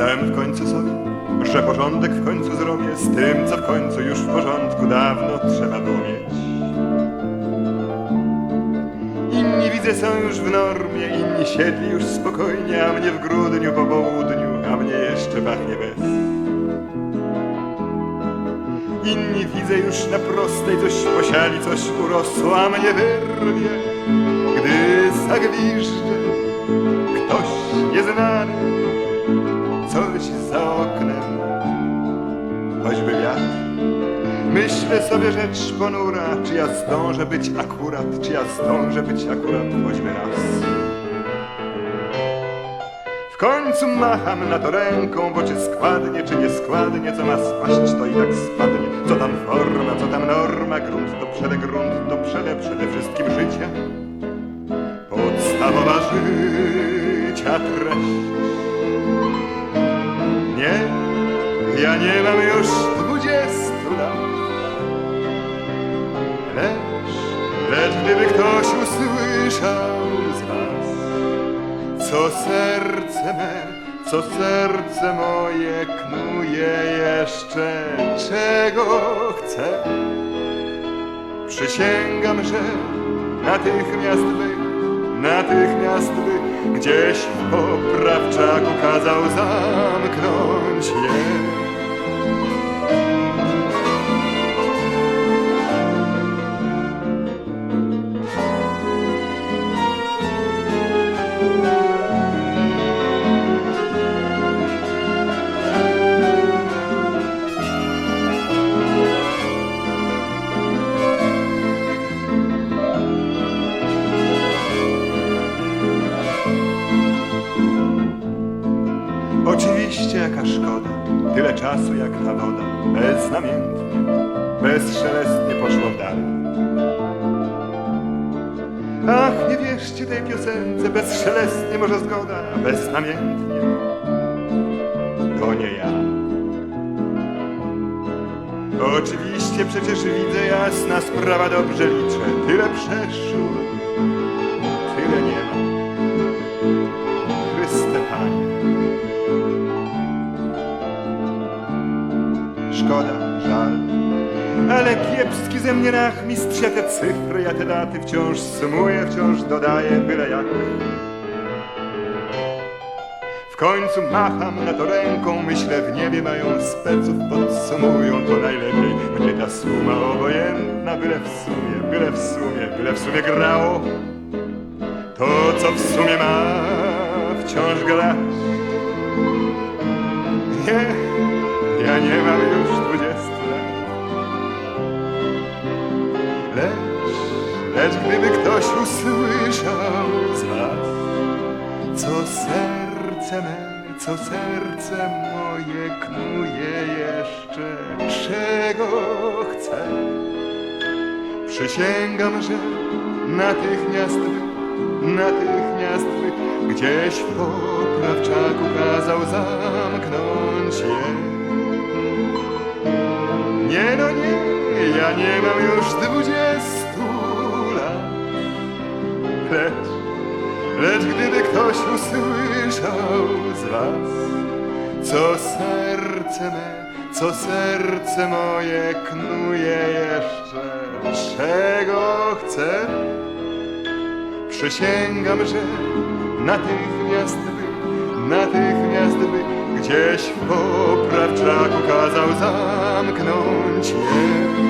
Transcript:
Obiecałem w końcu sobie, że porządek w końcu zrobię z tym, co w końcu już w porządku dawno trzeba było mieć. Inni widzę są już w normie, inni siedli już spokojnie, a mnie w grudniu po południu, a mnie jeszcze pachnie bez. Inni widzę już na prostej coś posiali, coś urosło, a mnie wyrwie, gdy zagwiżdży Myślę sobie rzecz ponura, czy ja zdążę być akurat, czy ja zdążę być akurat choćby raz. W końcu macham na to ręką, bo czy składnie, czy nie składnie, co ma spaść, to i tak spadnie. Co tam forma, co tam norma, grunt to przede grunt, to przede, przede wszystkim życia. Podstawowa życia treść. Nie, ja nie mam już usłyszał z was, co serce me, co serce moje knuje jeszcze, czego chce, przysięgam, że natychmiast wy, natychmiast wy, gdzieś w poprawczaku kazał zamknąć je. Jaka szkoda, tyle czasu jak ta woda, beznamiętnie, bezszelestnie poszło w dal. Ach, nie wierzcie tej piosence, bezszelestnie może zgoda, beznamiętnie, to nie ja. Oczywiście przecież widzę jasna sprawa, dobrze liczę, tyle przeszło, Szkoda, żal. Ale kiepski ze mnie rachmistrz, ja te cyfry, ja te daty wciąż sumuję, wciąż dodaję, byle jak. W końcu macham na to ręką, myślę w niebie mają speców, podsumują to najlepiej. Mnie ta suma obojętna, byle w sumie, byle w sumie, byle w sumie grało. To, co w sumie ma, wciąż grać. Nie, co serce moje knuje jeszcze, czego chce, przysięgam, że natychmiast natychmiast gdzieś w poprawczaku kazał zamknąć je. Nie no nie, ja nie mam już dwudziestu lat. Lecz, lecz gdyby ktoś usłyszał z was, co serce me, co serce moje knuje jeszcze, czego chce, przysięgam, że natychmiast wy, natychmiast wy, gdzieś w poprawczaku kazał zamknąć je.